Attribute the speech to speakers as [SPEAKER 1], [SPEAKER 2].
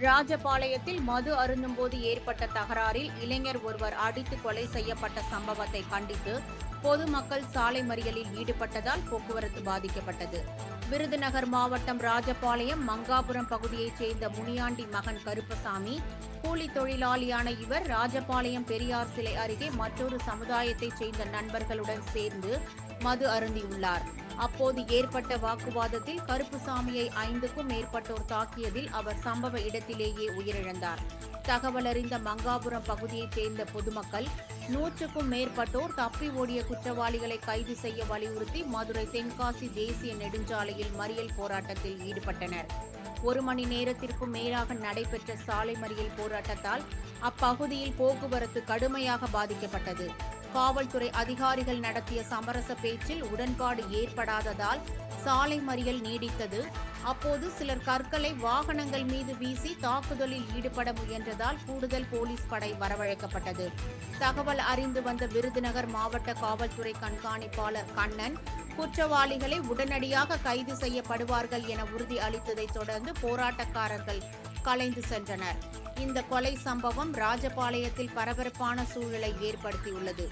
[SPEAKER 1] ராஜபாளையத்தில் மது அருந்தும்போது ஏற்பட்ட தகராறில் இளைஞர் ஒருவர் அடித்து கொலை செய்யப்பட்ட சம்பவத்தை கண்டித்து பொதுமக்கள் சாலை மறியலில் ஈடுபட்டதால் போக்குவரத்து பாதிக்கப்பட்டது. விருதுநகர் மாவட்டம் ராஜபாளையம் மங்காபுரம் பகுதியைச் சேர்ந்த முனியாண்டி மகன் கருப்பசாமி கூலி தொழிலாளியான இவர் ராஜபாளையம் பெரியார் சிலை அருகே மற்றொரு சமுதாயத்தைச் சேர்ந்த நண்பர்களுடன் சேர்ந்து மது அருந்தியுள்ளார். அப்போது ஏற்பட்ட வாக்குவாதத்தில் கருப்புசாமியை ஐந்துக்கும் மேற்பட்டோர் தாக்கியதில் அவர் சம்பவ இடத்திலேயே உயிரிழந்தார். தகவலறிந்த மங்காபுரம் பகுதியைச் சேர்ந்த பொதுமக்கள் நூற்றுக்கும் மேற்பட்டோர் தப்பி ஓடிய குற்றவாளிகளை கைது செய்ய வலியுறுத்தி மதுரை தென்காசி தேசிய நெடுஞ்சாலையில் மறியல் போராட்டத்தில் ஈடுபட்டனர். ஒரு மணி நேரத்திற்கும் மேலாக நடைபெற்ற சாலை மறியல் போராட்டத்தால் அப்பகுதியில் போக்குவரத்து கடுமையாக பாதிக்கப்பட்டது. காவல்துறை அதிகாரிகள் நடத்திய சமரச பேச்சில் உடன்பாடு ஏற்படாததால் சாலை மறியல் நீடித்தது. அப்போது சிலர் கற்களை வாகனங்கள் மீது வீசி தாக்குதலில் ஈடுபட முயன்றதால் கூடுதல் போலீஸ் படை வரவழைக்கப்பட்டது. தகவல் அறிந்து வந்த விருதுநகர் மாவட்ட காவல்துறை கண்காணிப்பாளர் கண்ணன் குற்றவாளிகளை உடனடியாக கைது செய்யப்படுவார்கள் என உறுதி அளித்ததைத் தொடர்ந்து போராட்டக்காரர்கள் கலைந்து சென்றனர். இந்த கொலை சம்பவம் ராஜபாளையத்தில் பரபரப்பான சூழலை ஏற்படுத்தியுள்ளது.